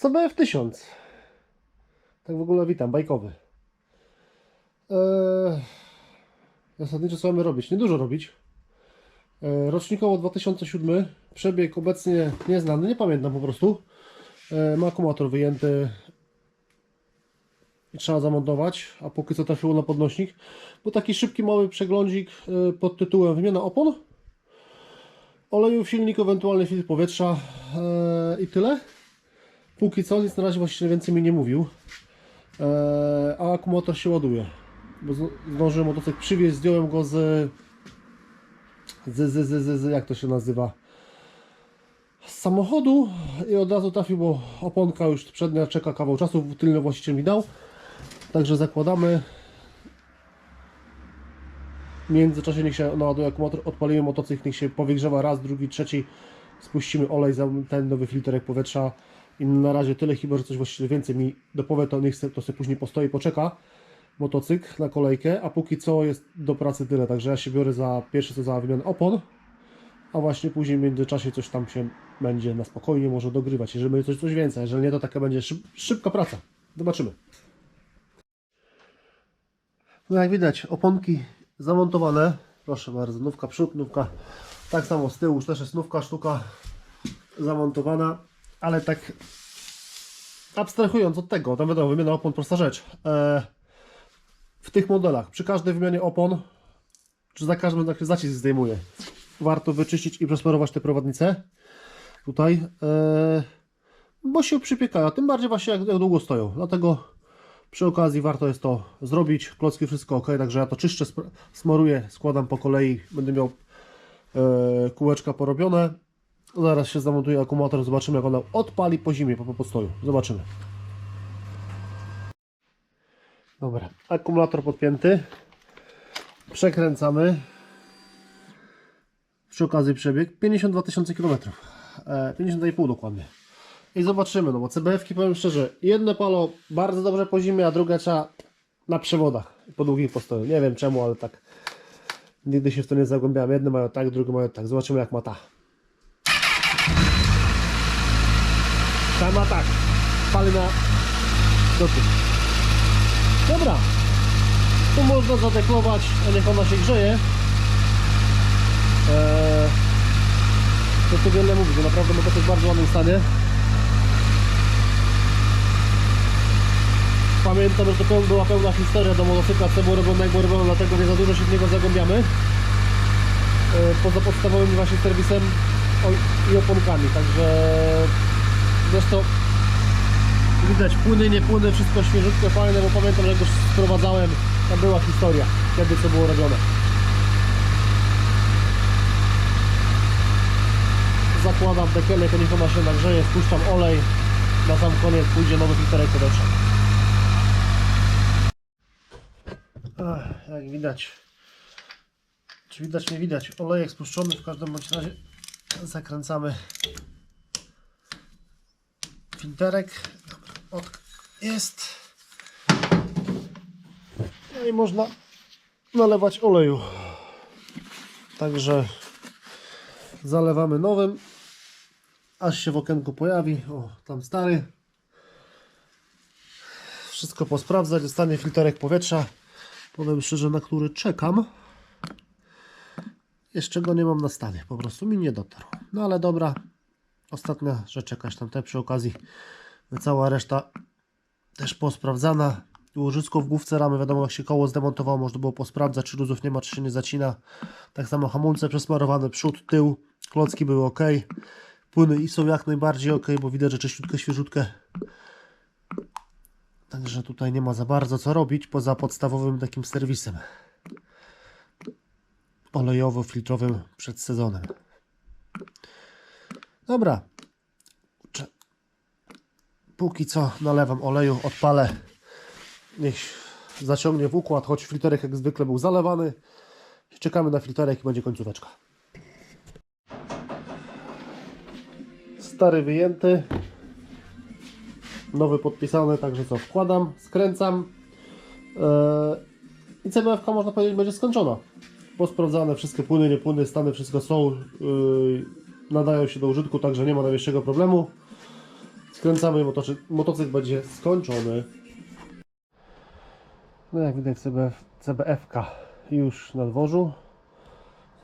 CBF 1000. Tak w ogóle witam, bajkowy. Eee, zasadniczo co mamy robić? Niedużo robić. Eee, rocznikowo 2007. Przebieg obecnie nieznany, nie pamiętam po prostu. Eee, ma akumulator wyjęty i trzeba zamontować, a póki co trafiło na podnośnik. Był taki szybki, mały przeglądzik e, pod tytułem wymiana opon, oleju w silniku, ewentualnie filtr powietrza e, i tyle. Póki co nic na razie właściwie więcej mi nie mówił, e, a akumulator się ładuje. Bo zdążyłem motocykl przywieźć, zdjąłem go z, z, z, z, z, z jak to się nazywa, z samochodu i od razu trafił, bo oponka już przednia czeka kawał czasu, tylny właściciel mi dał. Także zakładamy. W międzyczasie niech się naładuje akumulator, odpalimy motocykl, niech się powygrzewa raz, drugi, trzeci. Spuścimy olej za ten nowy filterek powietrza. I na razie tyle, chyba że coś właściwie więcej mi dopowie, to niech se, to sobie później postoi, poczeka motocykl na kolejkę, a póki co jest do pracy tyle, także ja się biorę za pierwsze co za wymianę opon, a właśnie później w międzyczasie coś tam się będzie na spokojnie może dogrywać, jeżeli będzie coś, coś więcej, jeżeli nie to taka będzie szyb, szybka praca. Zobaczymy. No jak widać, oponki zamontowane. Proszę bardzo, nówka przód, nówka tak samo z tyłu, też jest nówka, sztuka zamontowana, ale tak abstrahując od tego, tam wiadomo, wymiana opon prosta rzecz. E, w tych modelach, przy każdej wymianie opon, czy za każdym się zacisk zdejmuje, warto wyczyścić i prosperować te prowadnice. Tutaj, e, bo się przypiekają, tym bardziej właśnie jak, jak długo stoją. Dlatego przy okazji warto jest to zrobić. Klocki wszystko ok, także ja to czyszczę, smaruję, składam po kolei. Będę miał e, kółeczka porobione. Zaraz się zamontuje akumulator, zobaczymy jak ona odpali po zimie, po, po postoju. Zobaczymy. Dobra, akumulator podpięty. Przekręcamy. Przy okazji przebieg 52 tysiące km. E, 50,5 dokładnie. I zobaczymy, no bo CBF-ki powiem szczerze, jedno palo bardzo dobrze po zimie, a drugie trzeba na przewodach, po długich postojach. Nie wiem czemu, ale tak nigdy się w to nie zagłębiałem. Jedne mają tak, drugie mają tak. Zobaczymy jak ma ta. Ta ma tak. Pali na dotyk. Dobra. Tu można zadeklować, a niech ona się grzeje. Eee, to tu wiele mówić, bo naprawdę motor jest w bardzo ładnym stanie. Pamiętam, że to była pełna historia do motocykla, co było robione, dlatego nie za dużo się w niego zagłębiamy. E, Poza podstawowym właśnie serwisem i oponkami, także zresztą widać płyny, nie płyny, wszystko świeżutko, fajne, bo pamiętam, że go sprowadzałem, tam była historia, kiedy co było robione. Zakładam dekielek, niech ona się nagrzeje, spuszczam olej, na sam koniec pójdzie nowy filterek powietrza. Jak widać, czy widać, nie widać, olejek spuszczony, w każdym bądź razie zakręcamy filterek, Dobra, od, jest, no i można nalewać oleju, także zalewamy nowym, aż się w okienku pojawi, o tam stary, wszystko posprawdzać, dostanie filterek powietrza, powiem szczerze, na który czekam. Jeszcze go nie mam na stanie, po prostu mi nie dotarł. No ale dobra, ostatnia rzecz jakaś tam te przy okazji, cała reszta też posprawdzana. Łożysko w główce ramy, wiadomo jak się koło zdemontowało, można było posprawdzać, czy luzów nie ma, czy się nie zacina. Tak samo hamulce przesmarowane, przód, tył, klocki były ok. Płyny i są jak najbardziej ok, bo widać, że czyściutkie, świeżutkie. Także tutaj nie ma za bardzo co robić poza podstawowym takim serwisem olejowo-filtrowym przed sezonem. Dobra. Póki co nalewam oleju, odpalę. Niech zaciągnie w układ, choć filterek jak zwykle był zalewany. Czekamy na filterek i będzie końcóweczka. Stary wyjęty nowy podpisany, także co, wkładam, skręcam yy, i CBF można powiedzieć będzie skończona. Posprawdzane wszystkie płyny, nie płyny, stany, wszystko są, yy, nadają się do użytku, także nie ma najmniejszego problemu. Skręcamy, motocy- motocykl będzie skończony. No jak widać CBF, CBF-ka już na dworzu.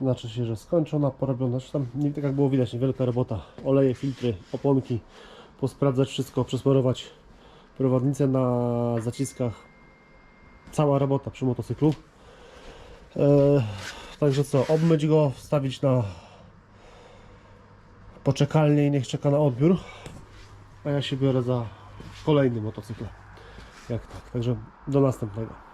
Znaczy się, że skończona, porobiona. Znaczy tam tak jak było widać, niewielka robota. Oleje, filtry, oponki, posprawdzać wszystko, przesmarować prowadnicę na zaciskach. Cała robota przy motocyklu. Eee, także co, obmyć go, wstawić na poczekalnię i niech czeka na odbiór. A ja się biorę za kolejny motocykl. Jak tak, także do następnego.